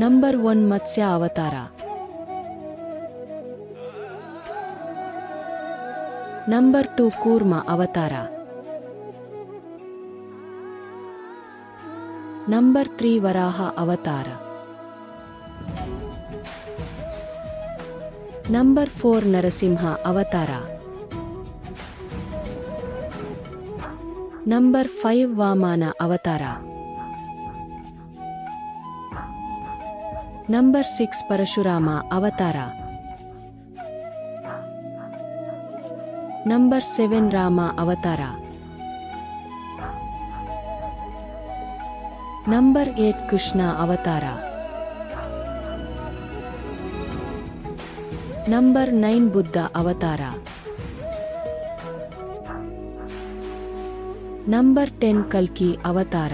number one Matsya अवतारा number two Kurma अवतारा number three Varaha अवतार नंबर फोर नरसिंह अवतार number five Vamana अवतारा number six Parashurama ಅವತಾರ ನಂಬರ್ ಸೆವೆನ್ ರಾಮ ಅವತಾರ ನಂಬರ್ ಏಟ್ ಕೃಷ್ಣ ಅವತಾರ ನಂಬರ್ ನೈನ್ ಬುದ್ಧ ಅವತಾರ ನಂಬರ್ ಟೆನ್ ಕಲ್ಕಿ ಅವತಾರ